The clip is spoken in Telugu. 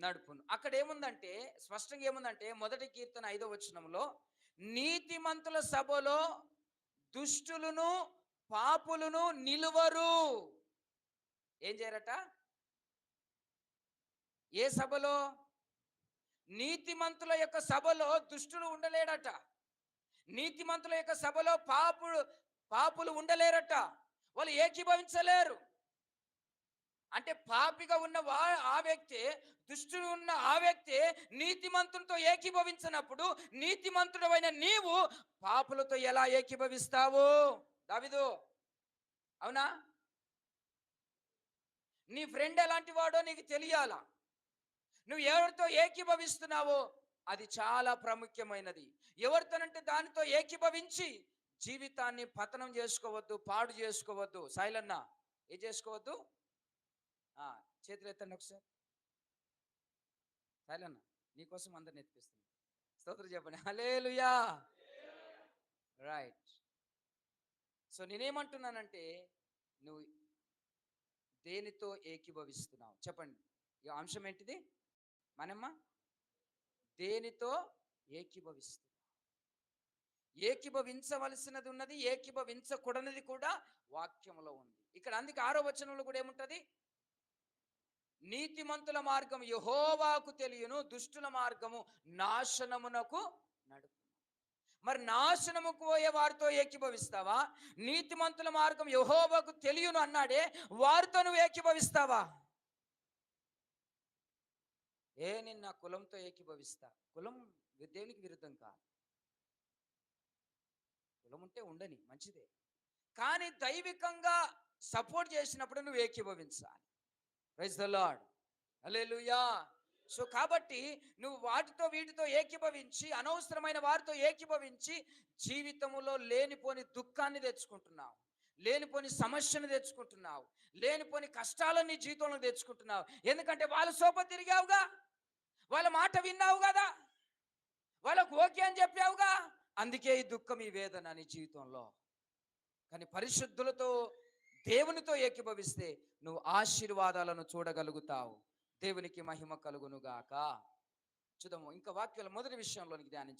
నడుపును. అక్కడ ఏముందంటే స్పష్టంగా ఏముందంటే మొదటి కీర్తన ఐదో వచనంలో నీతిమంతుల సభలో దుష్టులను పాపులను నిలువరు. ఏం చేయరట? ఏ సభలో? నీతిమంతుల యొక్క సభలో దుష్టులు ఉండలేడట. నీతిమంతుల యొక్క సభలో పాపులు పాపులు ఉండలేరట. వాళ్ళు ఏకీభవించలేరు. అంటే పాపిగా ఉన్న వా ఆ వ్యక్తి దుష్టుడు ఉన్న ఆ వ్యక్తి నీతిమంతునితో ఏకీభవించినప్పుడు నీతిమంతుడమైన నీవు పాపులతో ఎలా ఏకీభవిస్తావు? దావిదు అవునా? నీ ఫ్రెండ్ ఎలాంటి వాడో నీకు తెలియాలా? నువ్వు ఎవరితో ఏకీభవిస్తున్నావో? అది చాలా ప్రాముఖ్యమైనది. ఎవరితోనంటే దానితో ఏకీభవించి జీవితాన్ని పతనం చేసుకోవద్దు పాడు చేసుకోవద్దు. సాయిలన్న ఏం చేసుకోవద్దు? చేతులు ఎత్తండి ఒకసారి. సాయిలన్న నీకోసం అందరిని ఎత్తిపిస్తుంది స్తోత్రం చెప్పండి. హలేలుయా రైట్ సో నేనేమంటున్నానంటే నువ్వు దేనితో ఏకీభవిస్తున్నావు? చెప్పండి. ఈ అంశం ఏంటిది? మనమ్మ దేనితో ఏకీభవిస్తున్నావు? ఏకీభవించవలసినది ఉన్నది ఏకీభవించకూడనిది కూడా వాక్యంలో ఉంది. ఇక్కడ అందుకే ఆరో వచనంలో కూడా ఏముంటుంది? నీతిమంతుల మార్గం యహోవాకు తెలియను దుష్టుల మార్గము నాశనమునకు నడుపు మరి నాశనముకు పోయే వారితో ఏకీభవిస్తావా? నీతిమంతుల మార్గం యహోవాకు తెలియను అన్నాడే వారితో నువ్వు ఏకీభవిస్తావా? ఏ నిన్న కులంతో ఏకీభవిస్తా? కులం దేవునికి విరుద్ధం కాదు. కులం ఉంటే ఉండని మంచిదే. కానీ దైవికంగా సపోర్ట్ చేసినప్పుడు నువ్వు ఏకీభవించాలి. Praise the lord hallelujah so కాబట్టి నువ్వు వాటితో వీటితో ఏకీభవించి అనవసరమైన వారితో ఏకీభవించి జీవితంలో లేనిపోని దుఃఖాన్ని తెచ్చుకుంటున్నావు. లేనిపోని సమస్యను తెచ్చుకుంటున్నావు. లేనిపోని కష్టాలని జీవితంలో తెచ్చుకుంటున్నావు. ఎందుకంటే వాళ్ళ సోప తిరిగావుగా. వాళ్ళ మాట విన్నావు కదా. వాళ్ళకు ఓకే అని చెప్పావుగా. అందుకే ఈ దుఃఖం ఈ వేదన నీ జీవితంలో. కానీ పరిశుద్ధులతో దేవునితో ఏకీభవిస్తే నువ్వు ఆశీర్వాదాలను చూడగలుగుతావు. దేవునికి మహిమ కలుగునుగాక. చూద్దాము ఇంకా వాక్యాల మొదటి విషయంలోనికి ధ్యానించు